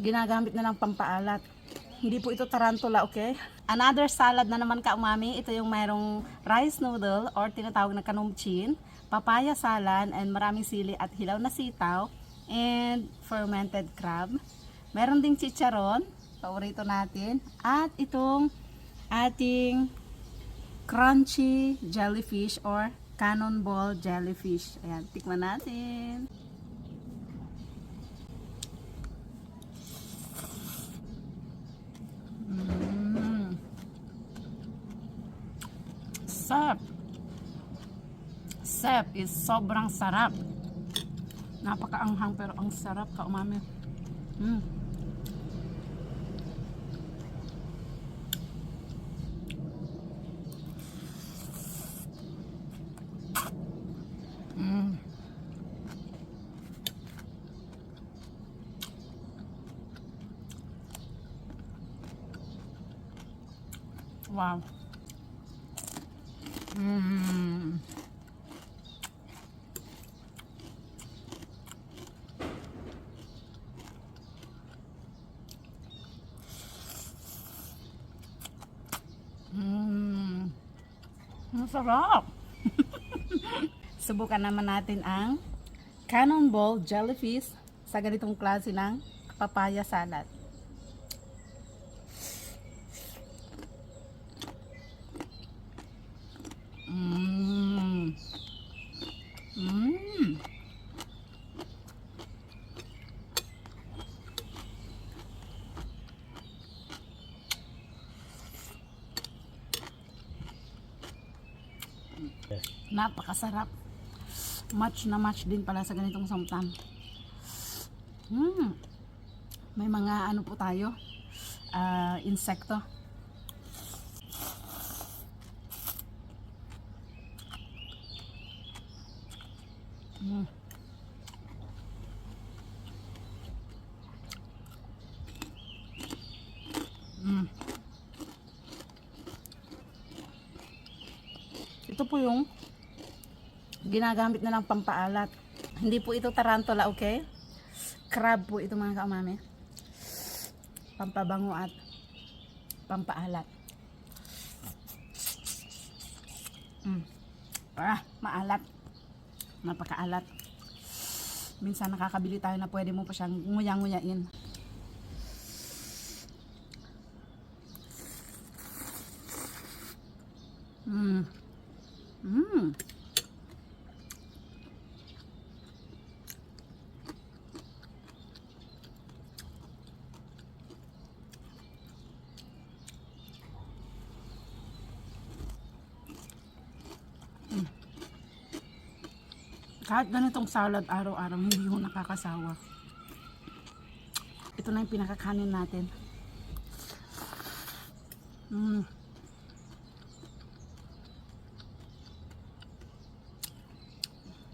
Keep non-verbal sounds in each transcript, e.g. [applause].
ginagamit na ng pampaalat. Hindi po ito tarantula, okay? Another salad na naman ka umami. Ito yung mayroong rice noodle or tinatawag na kanumchin, papaya salad, and maraming sili at hilaw na sitaw, and fermented crab. Meron ding chicharon, paborito natin, at itong ating crunchy jellyfish or cannonball jellyfish. Ayan, tikman natin. Sarap. Sarap is sobrang sarap. Napakaanghang pero ang sarap ka umami. Mm. Mm. Wow. Mm. Mm. Ang sarap. [laughs] Subukan naman natin ang cannonball jellyfish sa ganitong klase ng papaya salad. Mmm. Mmm. Napakasarap. Match na match din pala sa ganitong samtam. Mm. May mga ano po tayo, ah, insekto. Mm. Po yung ginagamit na ng pampaalat. Hindi po ito tarantula, okay? Crab po ito mga kaumami. Pampabango at pampaalat. Mm. Ah, maalat. Napakaalat. Minsan nakakabili tayo na pwede mo pa siyang nguyang-nguyain. Mm. Mm. Kahit ganitong salad araw-araw, hindi ho nakakasawa. Ito na yung pinakakanin natin. Mm.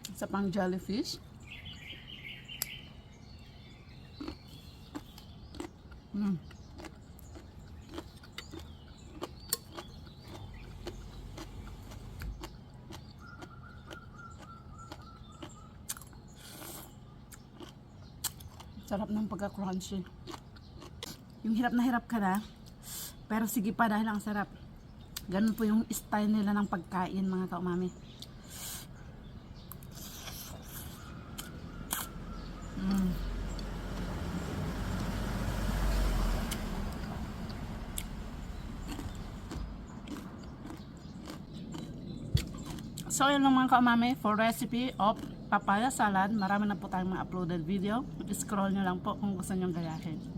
Isa pang jellyfish. Mm. Sarap ng pagka-crunchy. Yung hirap na hirap ka na, pero sige pa dahil ang sarap. Ganun po yung style nila ng pagkain mga kaumami. Mm. So yun lang mga kaumami for recipe of papaya salad. Marami na po tayong mga uploaded video. Scroll nyo lang po kung gusto nyo gayahin.